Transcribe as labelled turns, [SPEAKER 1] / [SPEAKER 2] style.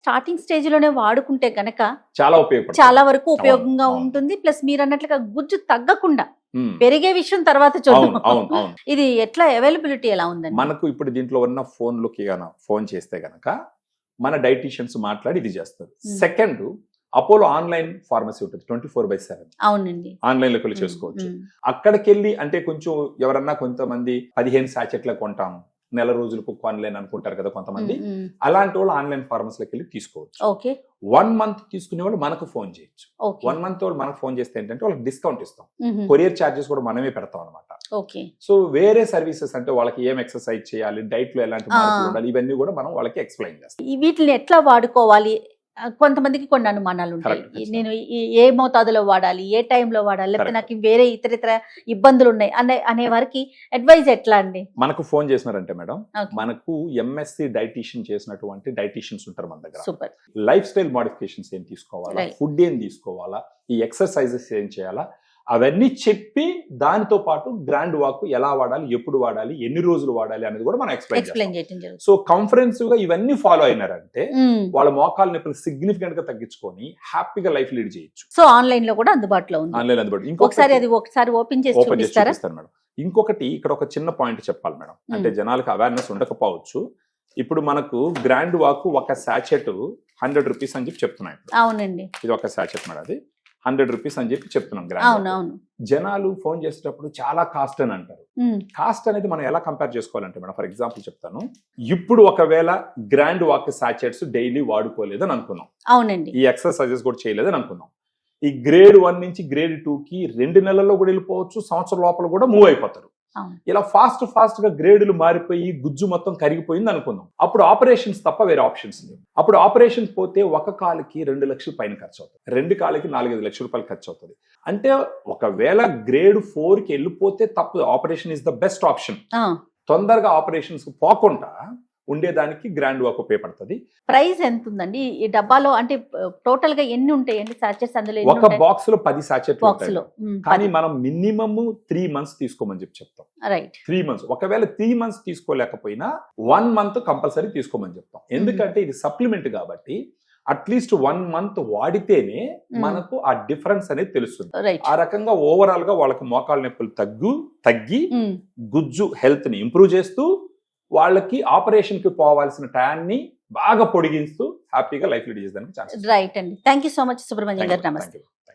[SPEAKER 1] Starting స్టేజ్లోనే వాడుకుంటే గనక
[SPEAKER 2] చాలా ఉపయోగపడుతుంది.
[SPEAKER 1] చాలా వరకు ఉపయోగంగా. ఉంటుంది. ప్లస్ మీరు అన్నట్లుగా గుజ్జు తగ్గకుండా. పెరిగే విషయం తర్వాత చూద్దాం. ఇది ఎట్లా అవైలబిలిటీ ఎలా ఉందండి?
[SPEAKER 2] మనకు ఇప్పుడు దీంట్లో ఉన్న ఫోన్లకి గన ఫోన్ చేస్తే గనక మన డైటీషియన్స్ మాట్లాడి ఇది చేస్తారు. సెకండ్ అపోలో ఆన్లైన్ ఫార్మసీ ఉంటుంది ట్వంటీ ఫోర్ బై సెవెన్
[SPEAKER 1] అవునండి.
[SPEAKER 2] ఆన్లైన్లోకి వెళ్ళి చేసుకోవచ్చు. అక్కడికి వెళ్ళి అంటే కొంచెం ఎవరన్నా కొంతమంది పదిహేను సాచెట్ల కొంటాం నెల రోజులకు కొనలేని అనుకుంటారు కదా కొంతమంది. అలాంటి వాళ్ళు ఆన్లైన్ ఫార్మసీలోకి వెళ్ళి తీసుకోవచ్చు.
[SPEAKER 1] ఓకే.
[SPEAKER 2] వన్ మంత్ తీసుకునే వాళ్ళు మనకు ఫోన్ చేయొచ్చు. వన్ మంత్ వాళ్ళు మనకు ఫోన్ చేస్తే ఏంటంటే వాళ్ళకి డిస్కౌంట్ ఇస్తాం. కొరియర్ ఛార్జెస్ కూడా మనమే పెడతాం అనమాట
[SPEAKER 1] ఓకే.
[SPEAKER 2] సో వేరే సర్వీసెస్ అంటే వాళ్ళకి ఏం ఎక్సర్సైజ్ చేయాలి డైట్లో ఎలాంటి. ఉండాలి ఇవన్నీ కూడా మనం వాళ్ళకి ఎక్స్ప్లెయిన్ చేస్తాం.
[SPEAKER 1] వీటిని ఎట్లా వాడుకోవాలి? కొంతమందికి కొన్ని అనుమానాలు ఉంటాయి. నేను ఏ మోతాదులో వాడాలి ఏ టైంలో వాడాలి లేకపోతే. నాకు వేరే ఇతర ఇతర ఇబ్బందులు ఉన్నాయి అనే అనే వారికి అడ్వైజ్ ఎట్లా అండి
[SPEAKER 2] మనకు ఫోన్ చేసినారంటే మేడం. మనకు ఎంఎస్సి డైటీషియన్ చేసినటువంటి డైటీషియన్స్ ఉంటారు మన దగ్గర
[SPEAKER 1] సూపర్
[SPEAKER 2] లైఫ్ స్టైల్ మోడిఫికేషన్స్ ఏం తీసుకోవాలా. ఫుడ్ ఏం తీసుకోవాలా ఈ ఎక్సర్సైజెస్ ఏం చేయాలా అవన్నీ చెప్పి దానితో పాటు గ్రాండ్ వాక్ ఎలా వాడాలి ఎప్పుడు వాడాలి ఎన్ని రోజులు వాడాలి అనేది కూడా మనం ఎక్స్ప్లెయిన్ చేస్తాం.
[SPEAKER 1] చేయడం
[SPEAKER 2] సో కంఫరెన్సివ్గా ఇవన్నీ ఫాలో అయినారంటే
[SPEAKER 1] ఉమ్,
[SPEAKER 2] వాళ్ళ మోకాల నొప్పులు సిగ్నిఫికెంట్గా తగ్గించుకొని హ్యాపీగా లైఫ్ లీడ్ చేయొచ్చు.
[SPEAKER 1] సో ఆన్లైన్లో కూడా అందుబాటులో ఉంది.
[SPEAKER 2] ఆన్లైన్ అందుబాటు
[SPEAKER 1] ఒకసారి అది ఒకసారి ఓపెన్ చేసి
[SPEAKER 2] ఓపెన్ చేసి చూపిస్తాను మేడం. ఇంకొకటి ఇక్కడ ఒక చిన్న పాయింట్ చెప్పాలి మేడం. అంటే జనాలకు అవేర్నెస్ ఉండకపోవచ్చు. ఇప్పుడు మనకు గ్రాండ్ వాక్ ఒక సాచెట్ హండ్రెడ్ రూపీస్ అని చెప్పి చెప్తున్నాయి.
[SPEAKER 1] అవునండి.
[SPEAKER 2] ఇది ఒక సాచెట్ మేడం అది. హండ్రెడ్ రూపీస్ అని చెప్పి చెప్తున్నాం గ్రాండ్ జనాలు ఫోన్ చేసేటప్పుడు చాలా కాస్ట్ అని అంటారు. కాస్ట్ అనేది మనం ఎలా కంపేర్ చేసుకోవాలంటే మేడం ఫర్ ఎగ్జాంపుల్ చెప్తాను. ఇప్పుడు ఒకవేళ గ్రాండ్ వాక్ సాచెట్స్ డైలీ వాడుకోలేదని అనుకుందాం
[SPEAKER 1] అవునండి.
[SPEAKER 2] ఈ ఎక్సర్సైజెస్ కూడా చేయలేదని అనుకుందాం ఈ గ్రేడ్ వన్ నుంచి గ్రేడ్ టూ కి రెండు నెలల్లో కూడా వెళ్ళిపోవచ్చు సంవత్సరం లోపల కూడా మూవ్ అయిపోతారు. ఇలా ఫాస్ట్ ఫాస్ట్గా గ్రేడులు మారిపోయి గుజ్జు మొత్తం కరిగిపోయింది అనుకుందాం. అప్పుడు ఆపరేషన్స్ తప్ప వేరే ఆప్షన్స్ లేవు. అప్పుడు ఆపరేషన్ పోతే ఒక కాలుకి రెండు లక్షలు పైన ఖర్చు అవుతుంది రెండు కాలుకి నాలుగైదు లక్షల రూపాయలు ఖర్చు అవుతుంది అంటే ఒకవేళ గ్రేడ్ ఫోర్కి వెళ్ళిపోతే తప్పు operation is the best option. తొందరగా ఆపరేషన్స్ పోకుండా ఉండేదానికి గ్రాండ్ వాక్ ఉపయోగపడుతుంది.
[SPEAKER 1] ప్రైస్ ఎంత ఉందండి ఈ డబ్బాలో అంటే టోటల్గా ఎన్ని ఉంటాయండి సాచెస్ అందులో
[SPEAKER 2] ఒక బాక్స్లో పది సాచెట్లు
[SPEAKER 1] బాక్స్
[SPEAKER 2] ఉంటాయి కానీ. మనం మినిమమ్ త్రీ మంత్స్ తీసుకోమని చెప్పి చెప్తాం.
[SPEAKER 1] రైట్.
[SPEAKER 2] త్రీ మంత్స్ ఒకవేళ త్రీ మంత్స్ తీసుకోలేకపోయినా వన్ మంత్ కంపల్సరీ తీసుకోమని చెప్తాం. ఎందుకంటే ఇది సప్లిమెంట్ కాబట్టి అట్లీస్ట్ వన్ మంత్ వాడితేనే మనకు ఆ డిఫరెన్స్ అనేది తెలుస్తుంది. ఆ రకంగా ఓవరాల్గా వాళ్ళకి మోకాళ్ళ నొప్పులు తగ్గు తగ్గి గుజ్జు హెల్త్ని ఇంప్రూవ్ చేస్తూ వాళ్ళకి ఆపరేషన్కి పోవాల్సిన టైంని బాగా పొడిగిస్తూ హ్యాపీగా లైఫ్ లీడ్ చేసేదానికి ఛాన్స్
[SPEAKER 1] రైట్ అండి. Thank you so much Subrahmanyam గారు. నమస్తే.